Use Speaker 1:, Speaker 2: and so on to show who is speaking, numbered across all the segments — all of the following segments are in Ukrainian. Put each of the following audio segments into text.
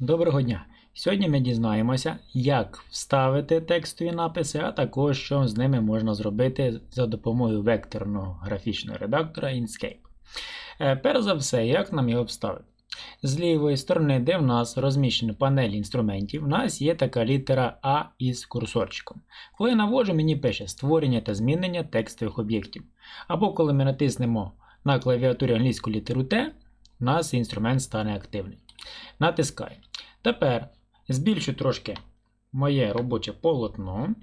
Speaker 1: Доброго дня! Сьогодні ми дізнаємося, як вставити текстові написи, а також що з ними можна зробити за допомогою векторного графічного редактора Inkscape. Е, Перш за все, як нам його вставити? З лівої сторони, де в нас розміщена панель інструментів, у нас є така літера А із курсорчиком. Коли я наводжу, мені пише створення та змінення текстових об'єктів. Або коли ми натиснемо на клавіатурі англійську літеру Т, у нас інструмент стане активний. Натискаю. Тепер збільшу трошки моє робоче полотно.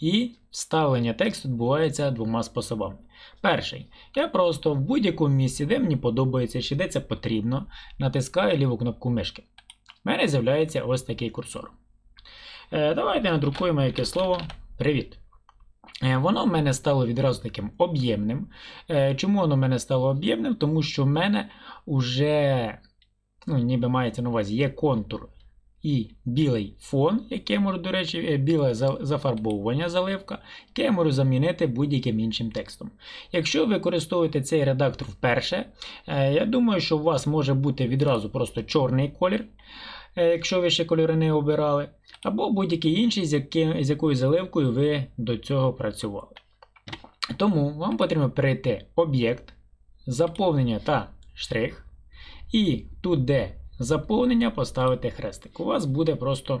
Speaker 1: І вставлення тексту відбувається двома способами. Перший. Я просто в будь-якому місці, де мені подобається чи де це потрібно, натискаю ліву кнопку мишки. У мене з'являється ось такий курсор. Е, давайте надрукуємо якесь слово Привіт. Е, Воно в мене стало відразу таким об'ємним. Е, Чому воно в мене стало об'ємним? Тому що в мене вже, ну, ніби мається на увазі, є контур і білий фон, який я можу, до речі, е, біле зафарбовування заливка, яке я можу замінити будь-яким іншим текстом. Якщо ви використовуєте цей редактор вперше, е, я думаю, що у вас може бути відразу просто чорний колір, е, якщо ви ще кольори не обирали, або будь-який інший, з, яким, з якою заливкою ви до цього працювали. Тому вам потрібно перейти об'єкт, заповнення та штрих. І тут, де заповнення, поставити хрестик. У вас буде просто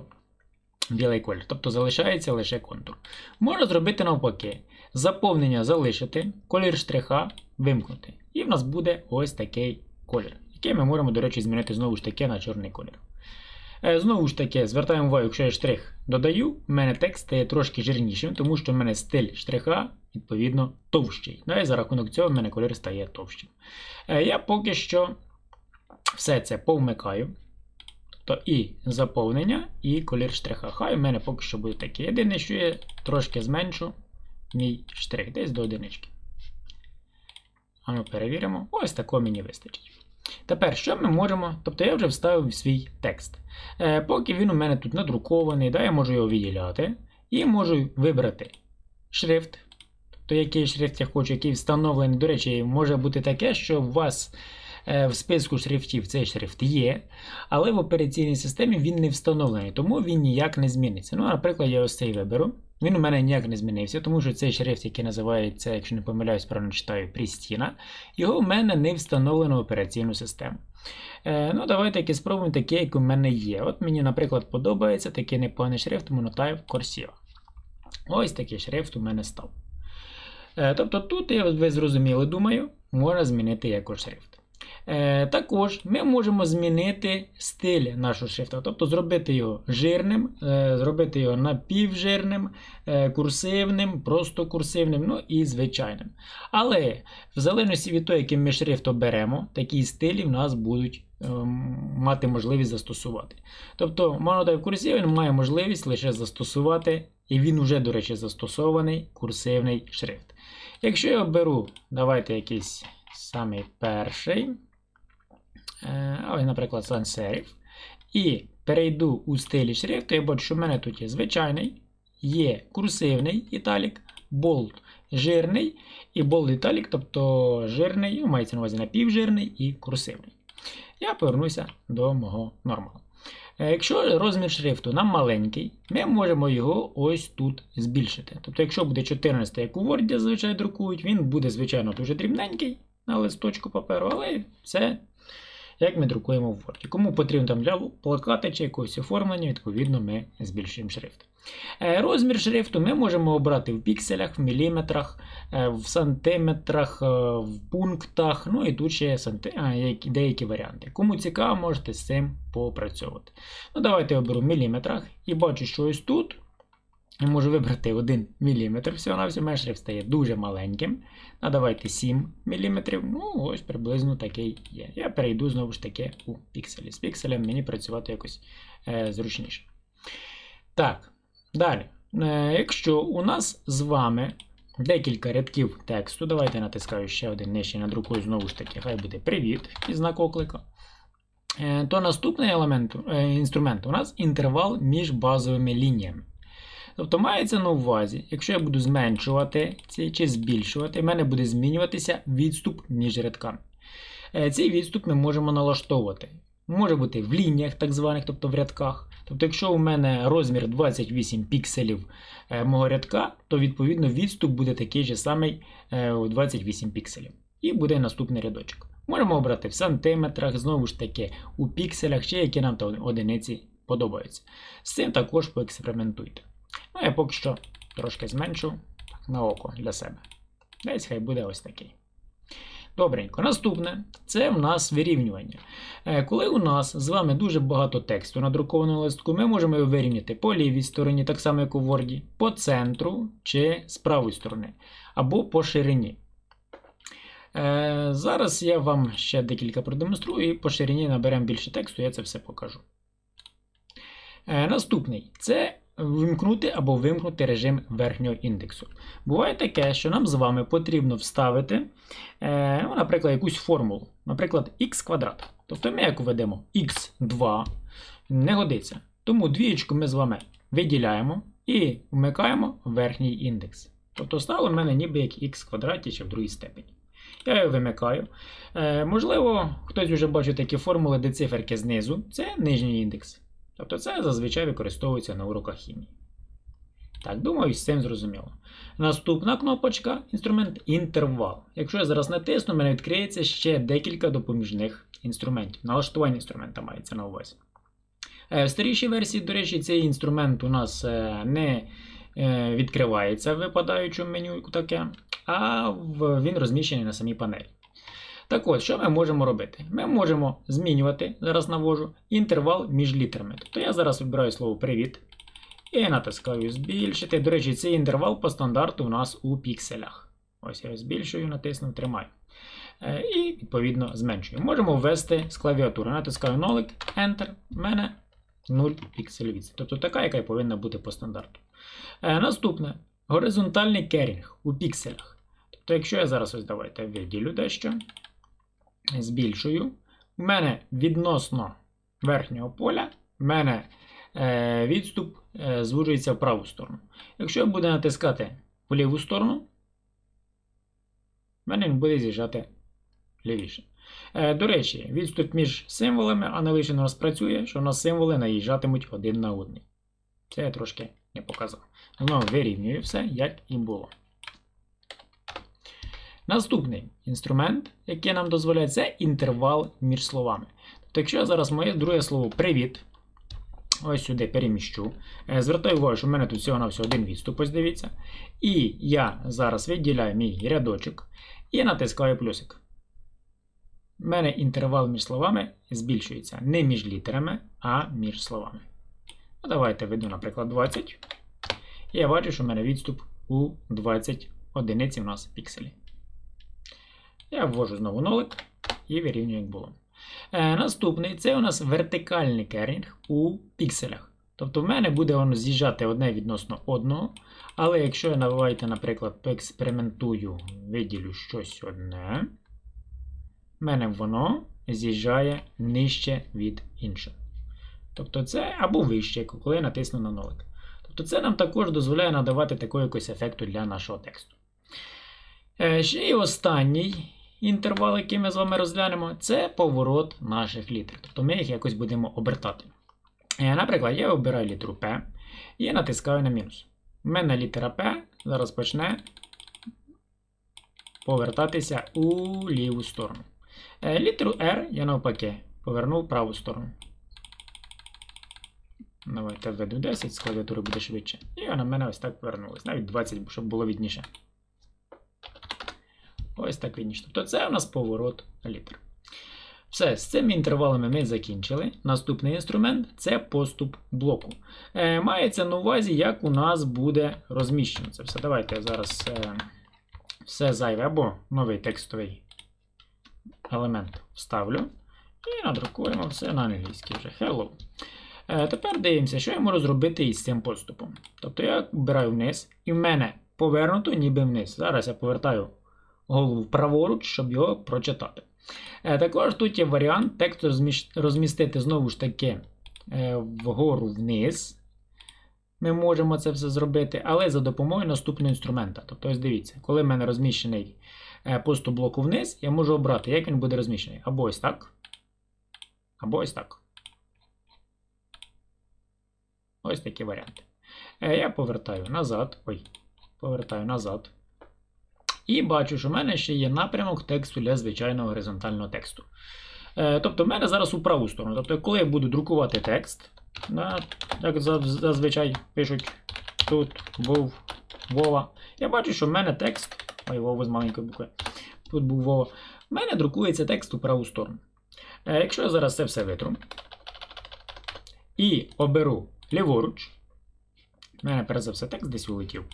Speaker 1: білий колір, тобто залишається лише контур. Можна зробити навпаки. Заповнення залишити, колір штриха вимкнути. І в нас буде ось такий колір, який ми можемо, до речі, змінити знову ж таки на чорний колір. Е, Знову ж таки, звертаємо увагу, якщо я штрих додаю, в мене текст стає трошки жирнішим, тому що в мене стиль штриха, відповідно, товщий. Ну і за рахунок цього в мене колір стає товщим. Е, Я поки що все це повмикаю. Тобто і заповнення, і колір штриха. Хай у мене поки що буде таке. Єдине, що я трошки зменшу мій штрих, десь до одинички. А ми перевіримо. Ось такого мені вистачить. Тепер, що ми можемо. Тобто я вже вставив свій текст. Е, поки він у мене тут надрукований, да, я можу його відділяти. І можу вибрати шрифт. Тобто, який шрифт я хочу, який встановлений. До речі, може бути таке, що у вас в списку шрифтів цей шрифт є, але в операційній системі він не встановлений, тому він ніяк не зміниться. Ну, наприклад, я ось цей виберу. Він у мене ніяк не змінився, тому що цей шрифт, який називається, якщо не помиляюсь, правильно читаю, Прістіна, його в мене не встановлено в операційну систему. Е, ну, давайте таки спробуємо таке, як у мене є. От мені, наприклад, подобається такий непоганий шрифт Monotype Corsiva. Ось такий шрифт у мене став. Е, тобто тут, я- ви зрозуміли, думаю, можна змінити якось шрифт. Е, також ми можемо змінити стиль нашого шрифта, тобто зробити його жирним, е, зробити його напівжирним, е, курсивним, просто курсивним, ну і звичайним. Але в залежності від того, який ми шрифт оберемо, такі стилі в нас будуть ем, мати можливість застосувати. Тобто, Cursive він має можливість лише застосувати, і він вже, до речі, застосований курсивний шрифт. Якщо я оберу, давайте якийсь самий перший, ось, наприклад, sans і перейду у стилі шрифту, я бачу, що в мене тут є звичайний, є курсивний італік, bold жирний і bold італік, тобто жирний, ну, мається на увазі напівжирний і курсивний. Я повернуся до мого нормалу. Е, Якщо розмір шрифту нам маленький, ми можемо його ось тут збільшити. Тобто, якщо буде 14, як у Word зазвичай друкують, він буде, звичайно, дуже дрібненький на листочку паперу, але це як ми друкуємо в Word. Кому потрібно там для плакати чи якогось оформлення, відповідно, ми збільшуємо шрифт. Е, Розмір шрифту ми можемо обрати в пікселях, в міліметрах, е, в сантиметрах, е, в пунктах, ну і тут ще санти... деякі варіанти. Кому цікаво, можете з цим попрацьовувати. Ну, давайте я оберу в міліметрах і бачу, що ось тут я можу вибрати 1 мм. Всього на всього шрифт стає дуже маленьким. А давайте 7 мм. Ну, ось приблизно такий є. Я перейду знову ж таки у пікселі. З пікселем мені працювати якось е, зручніше. Так, далі. Е, якщо у нас з вами декілька рядків тексту, давайте натискаю ще один нижче, надрукую знову ж таки, хай буде привіт і знак оклика. Е, то наступний елемент, е, інструмент у нас інтервал між базовими лініями. Тобто мається на увазі, якщо я буду зменшувати ці чи збільшувати, в мене буде змінюватися відступ між рядками. Е, Цей відступ ми можемо налаштовувати. може бути в лініях, так званих, тобто в рядках. Тобто, якщо у мене розмір 28 пікселів е, мого рядка, то відповідно відступ буде такий же самий е, у 28 пікселів. І буде наступний рядочок. Можемо обрати в сантиметрах, знову ж таки, у пікселях, ще які нам одиниці подобаються. З цим також поекспериментуйте. Ну, я поки що трошки зменшу на око для себе. Десь хай буде ось такий. Добренько. Наступне це в нас вирівнювання. Е, Коли у нас з вами дуже багато тексту на друкованому листку, ми можемо його вирівняти по лівій стороні, так само як у Word, по центру чи з правої сторони, або по ширині. Е, Зараз я вам ще декілька продемонструю і по ширині наберемо більше тексту, я це все покажу. Е, Наступний це вимкнути або вимкнути режим верхнього індексу. Буває таке, що нам з вами потрібно вставити, е, ну, наприклад, якусь формулу, наприклад, х квадрат. Тобто ми як введемо x2, не годиться. Тому двієчку ми з вами виділяємо і вмикаємо верхній індекс. Тобто стало в мене ніби як х квадраті чи в другій степені. Я його вимикаю. Е, можливо, хтось вже бачив такі формули, де циферки знизу, це нижній індекс. Тобто це зазвичай використовується на уроках хімії. Так, думаю, з цим зрозуміло. Наступна кнопочка інструмент інтервал. Якщо я зараз натисну, в мене відкриється ще декілька допоміжних інструментів. Налаштування інструмента мається на увазі. Е, В старішій версії, до речі, цей інструмент у нас е, не е, відкривається в випадаючому меню таке, а він розміщений на самій панелі. Так от, що ми можемо робити? Ми можемо змінювати, зараз навожу, інтервал між літерами. Тобто я зараз вибираю слово привіт і натискаю збільшити. До речі, цей інтервал по стандарту у нас у пікселях. Ось я збільшую, натиснув, тримаю. Е, І відповідно зменшую. Можемо ввести з клавіатури. Натискаю нолик, Enter. У мене 0 пікселів відстань. Тобто така, яка і повинна бути по стандарту. Е, Наступне горизонтальний керінг у пікселях. Тобто, якщо я зараз ось давайте виділю дещо, збільшую, у мене відносно верхнього поля, в мене е, відступ е, звужується в праву сторону. Якщо я буду натискати в ліву сторону, в мене він буде з'їжджати лівіше. Е, до речі, відступ між символами аналогічно у нас працює, що у нас символи наїжджатимуть один на один. Це я трошки не показав. Знову вирівнюю все, як і було. Наступний інструмент, який нам дозволяє, це інтервал між словами. Тобто, якщо я зараз моє друге слово привіт, ось сюди переміщу, е, звертаю увагу, що в мене тут всього на всього один відступ, ось дивіться. І я зараз виділяю мій рядочок і натискаю плюсик. У мене інтервал між словами збільшується не між літерами, а між словами. Ну, давайте введу, наприклад, 20. І я бачу, що в мене відступ у 20 одиниці у нас пікселі. Я ввожу знову нолик і вирівнюю, як було. Е, наступний це у нас вертикальний керінг у пікселях. Тобто в мене буде воно з'їжджати одне відносно одного. Але якщо я давайте, наприклад, поекспериментую, виділю щось одне, в мене воно з'їжджає нижче від іншого. Тобто це або вище, коли я натисну на нолик. Тобто це нам також дозволяє надавати такого якогось ефекту для нашого тексту. Е, Ще й останній інтервал, який ми з вами розглянемо, це поворот наших літер. Тобто ми їх якось будемо обертати. Е, Наприклад, я обираю літеру P і натискаю на мінус. У мене літера P зараз почне повертатися у ліву сторону. Е, Літеру R я навпаки повернув праву сторону. Давайте введу 10, з клавіатури буде швидше. І вона в мене ось так повернулась. Навіть 20, щоб було відніше. Ось так відніше. Тобто це у нас поворот літер. Все, з цими інтервалами ми закінчили. Наступний інструмент це поступ блоку. Е, мається на увазі, як у нас буде розміщено це все. Давайте я зараз е, все зайве або новий текстовий елемент вставлю. І надрукуємо все на англійській вже. Hello. Е, тепер дивимося, що я можу зробити із цим поступом. Тобто я вбираю вниз, і в мене повернуто ніби вниз. Зараз я повертаю голову праворуч, щоб його прочитати. Е, також тут є варіант текст розмістити знову ж таки е, вгору вниз. Ми можемо це все зробити, але за допомогою наступного інструмента. Тобто, ось дивіться, коли в мене розміщений е, поступ блоку вниз, я можу обрати, як він буде розміщений. Або ось так. Або ось так. Ось такі варіанти. Я повертаю назад. Ой, повертаю назад. І бачу, що в мене ще є напрямок тексту для звичайного горизонтального тексту. Е, Тобто, в мене зараз у праву сторону. Тобто, коли я буду друкувати текст, як зазвичай пишуть тут був Вова. Я бачу, що в мене текст. Ой, Вова з маленької букви. Тут був Вова. В мене друкується текст у праву сторону. Е, Якщо я зараз це все витру і оберу ліворуч, в мене перш за все текст десь улетів.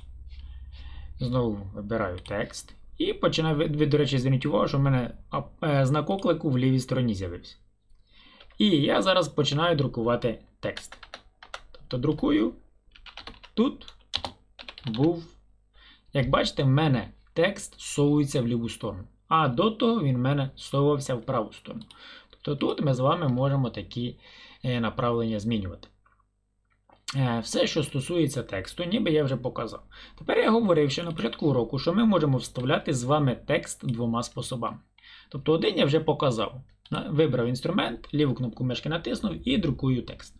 Speaker 1: Знову вибираю текст. І починаю, ви, до речі, зверніть увагу, що в мене е, знак оклику в лівій стороні з'явився. І я зараз починаю друкувати текст. Тобто друкую. Тут був. Як бачите, в мене текст совується в ліву сторону. А до того він в мене совувався в праву сторону. Тобто тут ми з вами можемо такі е, направлення змінювати. Е, Все, що стосується тексту, ніби я вже показав. Тепер я говорив ще на початку уроку, що ми можемо вставляти з вами текст двома способами. Тобто один я вже показав. Вибрав інструмент, ліву кнопку мишки натиснув і друкую текст.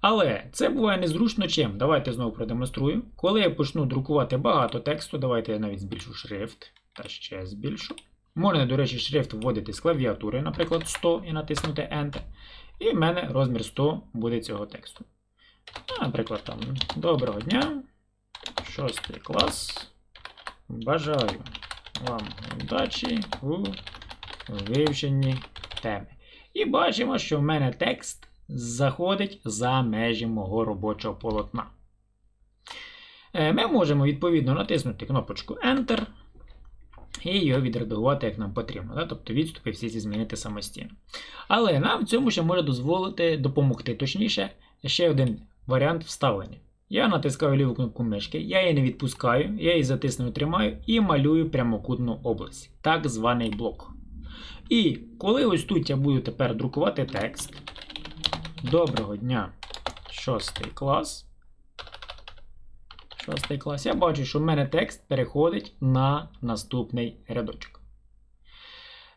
Speaker 1: Але це буває незручно чим. Давайте знову продемонструю. Коли я почну друкувати багато тексту, давайте я навіть збільшу шрифт та ще збільшу. Можна, до речі, шрифт вводити з клавіатури, наприклад, 100 і натиснути Enter. І в мене розмір 100 буде цього тексту. Ну, Наприклад, там Доброго дня. Шостий клас. Бажаю вам удачі у вивченні теми. І бачимо, що в мене текст заходить за межі мого робочого полотна. Е, Ми можемо відповідно натиснути кнопочку Enter і його відредагувати, як нам потрібно. Тобто відступи всі ці змінити самостійно. Але нам в цьому ще може дозволити допомогти, точніше, ще один варіант вставлення. Я натискаю ліву кнопку мишки, я її не відпускаю, я її затиснув, тримаю і малюю прямокутну область, так званий блок. І коли ось тут я буду тепер друкувати текст. Доброго дня, шостий клас. Шостий клас. Я бачу, що в мене текст переходить на наступний рядочок.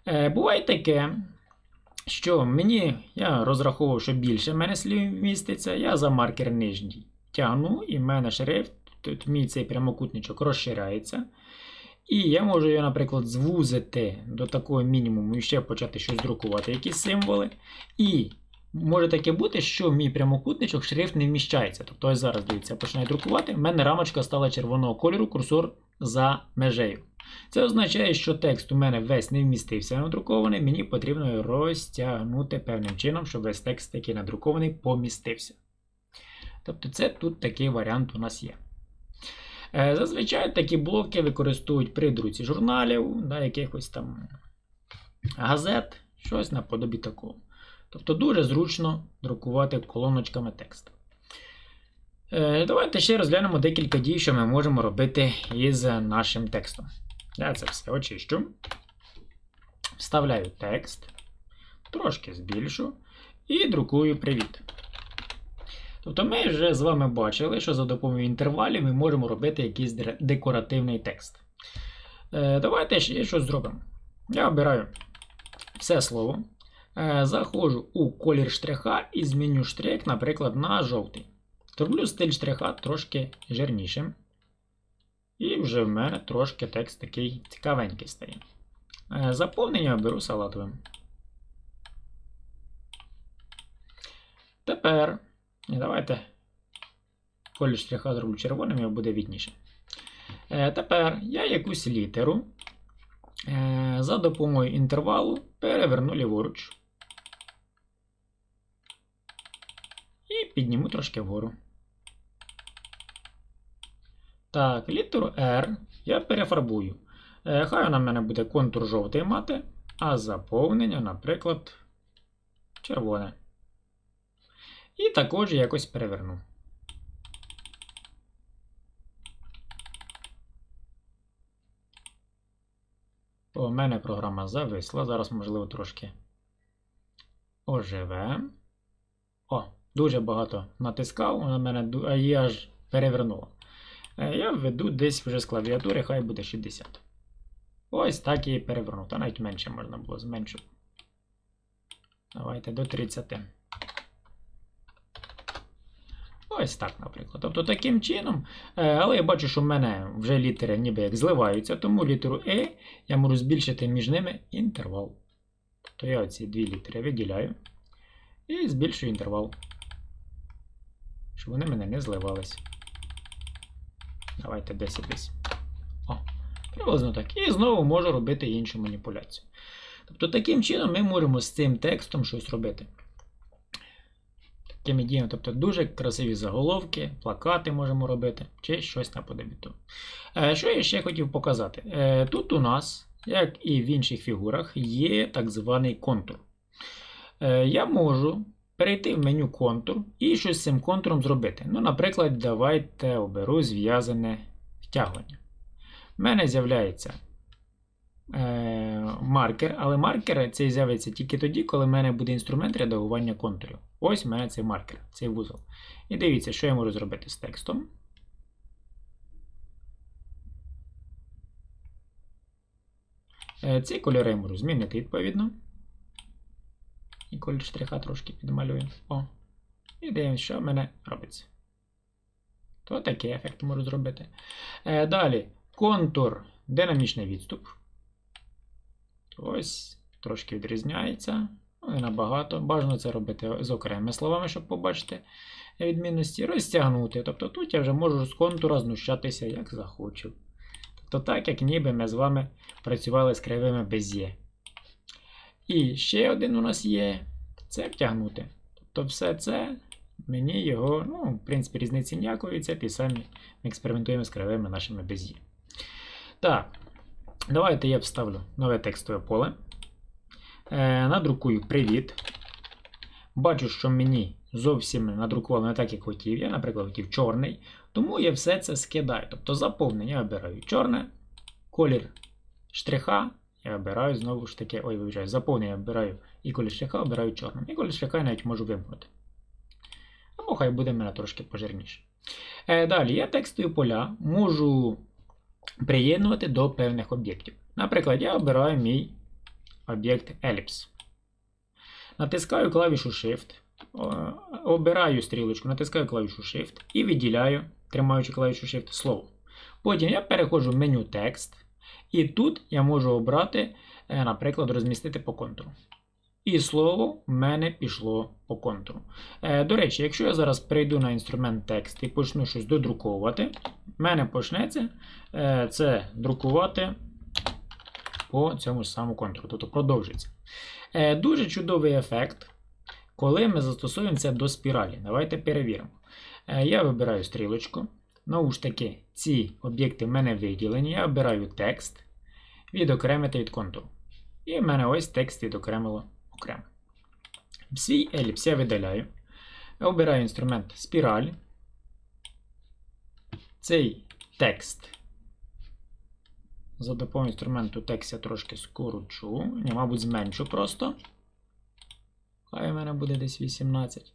Speaker 1: Е, буває таке, що мені я розраховував, що більше в мене слів міститься, я за маркер нижній тягну, і в мене шрифт, тут мій цей прямокутничок розширяється. І я можу його, наприклад, звузити до такого мінімуму і ще почати щось друкувати, якісь символи. І може таке бути, що мій прямокутничок шрифт не вміщається. Тобто ось зараз, дивіться, я починаю друкувати, в мене рамочка стала червоного кольору, курсор за межею. Це означає, що текст у мене весь не вмістився надрукований, мені потрібно розтягнути певним чином, щоб весь текст, який надрукований, помістився. Тобто це тут такий варіант у нас є. Е, Зазвичай такі блоки використовують при друці журналів, да, якихось там газет, щось наподобі такого. Тобто дуже зручно друкувати колоночками текст. Е, Давайте ще розглянемо декілька дій, що ми можемо робити із нашим текстом. Я це все очищу. Вставляю текст, трошки збільшу і друкую привіт. Тобто ми вже з вами бачили, що за допомогою інтервалів ми можемо робити якийсь декоративний текст. Е, давайте ще щось зробимо. Я обираю все слово. Е, заходжу у колір штриха і зміню штрих, наприклад, на жовтий. Зроблю стиль штриха трошки жирнішим. І вже в мене трошки текст такий цікавенький стає. Е, заповнення оберу салатовим. Тепер давайте колір штриха зроблю червоним, його буде видніше. Е, тепер я якусь літеру е, за допомогою інтервалу переверну ліворуч. І підніму трошки вгору. Так, літеру R я перефарбую. Е, хай вона в мене буде контур жовтий мати, а заповнення, наприклад, червоне. І також якось переверну. У мене програма зависла. Зараз, можливо, трошки оживе. О, дуже багато натискав, вона мене аж перевернула. Е, Я введу десь вже з клавіатури, хай буде 60. Ось так її перевернув. Та навіть менше можна було зменшити. Давайте до 30. Ось так, наприклад. Тобто таким чином, е, але я бачу, що в мене вже літери ніби як зливаються, тому літеру E я можу збільшити між ними інтервал. Тобто я ці дві літери виділяю і збільшую інтервал, щоб вони мене не зливались. Давайте 10 десь. О, приблизно так. І знову можу робити іншу маніпуляцію. Тобто, таким чином ми можемо з цим текстом щось робити. Такими діями, тобто дуже красиві заголовки, плакати можемо робити, чи щось наподобі того. Е, Що я ще хотів показати? Е, Тут у нас, як і в інших фігурах, є так званий контур. Е, Я можу перейти в меню контур і щось з цим контуром зробити. Ну, Наприклад, давайте оберу зв'язане втягування. У мене з'являється е, маркер, але маркер цей з'явиться тільки тоді, коли в мене буде інструмент редагування контурів. Ось в мене цей маркер, цей вузол. І дивіться, що я можу зробити з текстом. Е, Ці кольори я можу змінити відповідно. І колір штриха трошки підмалюю. О. І дивимося, що в мене робиться. То такий ефект можу зробити. Е, Далі контур, динамічний відступ. Ось, трошки відрізняється. Ну, і набагато. Бажано це робити з окремими словами, щоб побачити відмінності. Розтягнути. Тобто тут я вже можу з контура знущатися, як захочу. Тобто, так, як ніби ми з вами працювали з кривими без'є. І ще один у нас є це втягнути. Тобто, все це мені його, ну, в принципі, різниці ніякої, це ті самі ми експериментуємо з кривими нашими без'є. Так, давайте я вставлю нове текстове поле. Е, надрукую привіт. Бачу, що мені зовсім надрукувало не так, як хотів. Я, наприклад, хотів чорний. Тому я все це скидаю. Тобто заповнення обираю чорне, колір штриха. Я обираю знову ж таки, ой, вибачаю, заповнення я обираю і штриха обираю чорним. І колір штриха я навіть можу вимкнути. Або хай буде мене трошки пожирніше. Е, далі я текстові поля можу приєднувати до певних об'єктів. Наприклад, я обираю мій об'єкт Ellipse. Натискаю клавішу Shift, обираю стрілочку, натискаю клавішу Shift і виділяю, тримаючи клавішу Shift, слово. Потім я переходжу в меню текст. І тут я можу обрати, е, наприклад, розмістити по контуру. І слово в мене пішло по контуру. Е, До речі, якщо я зараз перейду на інструмент текст і почну щось додруковувати, в мене почнеться е, це друкувати по цьому ж самому контуру, тобто продовжиться. Дуже чудовий ефект, коли ми застосуємо це до спіралі. Давайте перевіримо. Я вибираю стрілочку. Знову ж таки, ці об'єкти в мене виділені. Я обираю текст, відокремити від контуру. І в мене ось текст відокремило окремо. Свій еліпс я видаляю. Я Обираю інструмент спіраль. Цей текст. За допомогою інструменту текст я трошки скорочу. Ні, мабуть, зменшу просто. Хай у мене буде десь 18.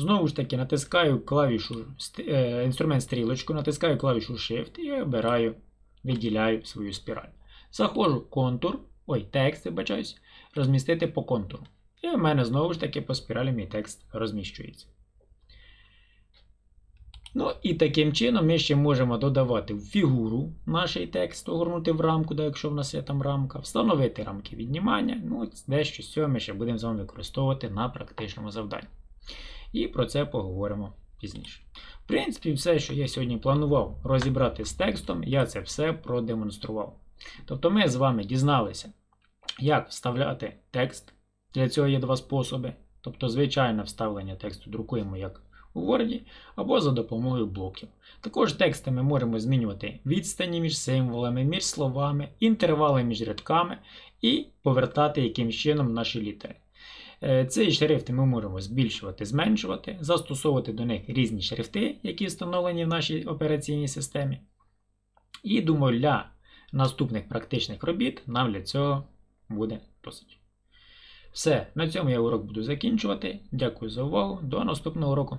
Speaker 1: Знову ж таки, натискаю клавішу е, інструмент стрілочку, натискаю клавішу Shift і обираю, виділяю свою спіраль. Заходжу контур, ой, текст, вибачаюсь, розмістити по контуру. І в мене знову ж таки по спіралі мій текст розміщується. Ну і таким чином ми ще можемо додавати в фігуру наш текст, огорнути в рамку, да, якщо в нас є там рамка, встановити рамки віднімання. Ну, дещо з цього ми ще будемо з вами використовувати на практичному завданні. І про це поговоримо пізніше. В принципі, все, що я сьогодні планував розібрати з текстом, я це все продемонстрував. Тобто ми з вами дізналися, як вставляти текст. Для цього є два способи. Тобто, звичайне вставлення тексту друкуємо як у Word, або за допомогою блоків. Також тексти ми можемо змінювати відстані між символами, між словами, інтервали між рядками і повертати якимсь чином наші літери. Е, Ці шрифти ми можемо збільшувати, зменшувати, застосовувати до них різні шрифти, які встановлені в нашій операційній системі. І думаю, для наступних практичних робіт нам для цього буде досить. Все, на цьому я урок буду закінчувати. Дякую за увагу. До наступного уроку.